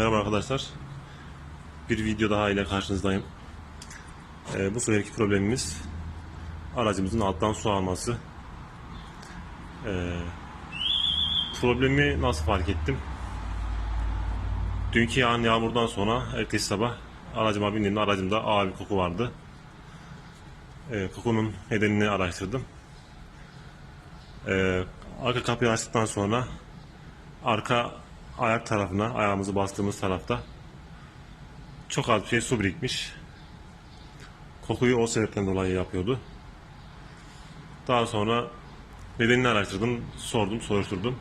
arkadaşlar. Bir video daha ile karşınızdayım. Ee, bu seferki problemimiz aracımızın alttan su alması. Ee, problemi nasıl fark ettim? Dünkü yağan yağmurdan sonra ertesi sabah aracıma bindiğimde aracımda ağır bir koku vardı. Ee, kokunun nedenini araştırdım. Ee, arka kapıyı açtıktan sonra arka ayak tarafına, ayağımızı bastığımız tarafta çok az bir şey su birikmiş. Kokuyu o sebepten dolayı yapıyordu. Daha sonra nedenini araştırdım, sordum, soruşturdum.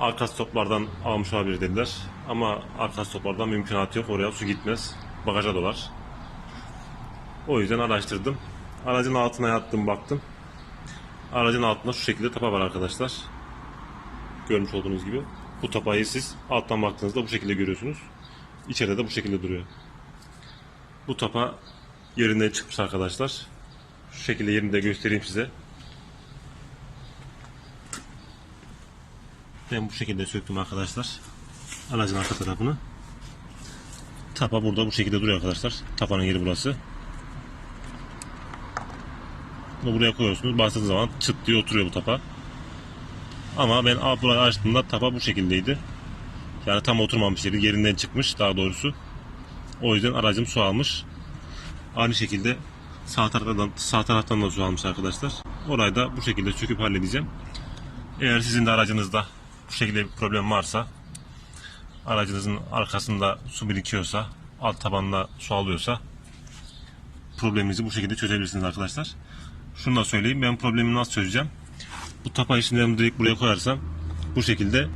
Arka stoplardan almış olabilir dediler. Ama arka stoplardan mümkünatı yok. Oraya su gitmez. Bagaja dolar. O yüzden araştırdım. Aracın altına yattım baktım. Aracın altında şu şekilde tapa var arkadaşlar. Görmüş olduğunuz gibi. Bu tapayı siz alttan baktığınızda bu şekilde görüyorsunuz. İçeride de bu şekilde duruyor. Bu tapa yerinden çıkmış arkadaşlar. Şu şekilde yerini de göstereyim size. Ben bu şekilde söktüm arkadaşlar. Aracın arka tarafını. Tapa burada bu şekilde duruyor arkadaşlar. Tapanın yeri burası. Bunu buraya koyuyorsunuz. Bastığınız zaman çıt diye oturuyor bu tapa. Ama ben burayı açtığımda tapa bu şekildeydi. Yani tam oturmamış yeri yerinden çıkmış daha doğrusu. O yüzden aracım su almış. Aynı şekilde sağ taraftan, sağ taraftan da su almış arkadaşlar. Orayı da bu şekilde söküp halledeceğim. Eğer sizin de aracınızda bu şekilde bir problem varsa aracınızın arkasında su birikiyorsa alt tabanında su alıyorsa probleminizi bu şekilde çözebilirsiniz arkadaşlar. Şunu da söyleyeyim ben problemi nasıl çözeceğim? Bu tapayı şimdi direkt buraya koyarsam bu şekilde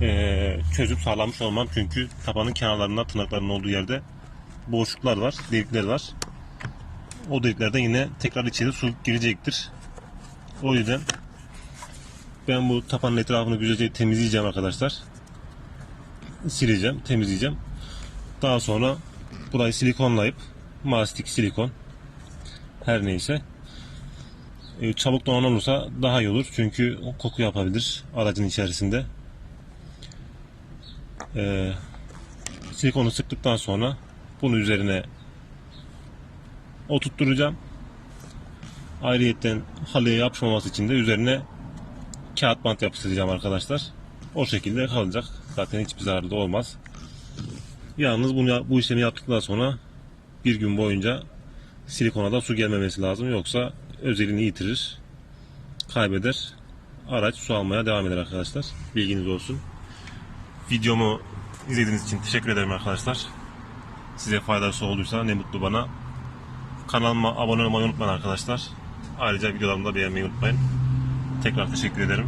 eee, çözüp sağlamış olmam çünkü tabanın kenarlarında tırnakların olduğu yerde boşluklar var, delikler var. O deliklerden yine tekrar içeri su girecektir. O yüzden ben bu tapanın etrafını güzelce temizleyeceğim arkadaşlar. Sileceğim, temizleyeceğim. Daha sonra burayı silikonlayıp mastik silikon her neyse e, çabuk donan olursa daha iyi olur. Çünkü koku yapabilir aracın içerisinde. E, silikonu sıktıktan sonra bunu üzerine oturtturacağım. Ayrıyetten halıya yapışmaması için de üzerine kağıt bant yapıştıracağım arkadaşlar. O şekilde kalacak. Zaten hiçbir zararı da olmaz. Yalnız bunu, bu işlemi yaptıktan sonra bir gün boyunca silikona da su gelmemesi lazım. Yoksa özelliğini yitirir, kaybeder. Araç su almaya devam eder arkadaşlar. Bilginiz olsun. Videomu izlediğiniz için teşekkür ederim arkadaşlar. Size faydası olduysa ne mutlu bana. Kanalıma abone olmayı unutmayın arkadaşlar. Ayrıca videolarımı da beğenmeyi unutmayın. Tekrar teşekkür ederim.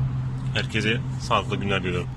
Herkese sağlıklı günler diliyorum.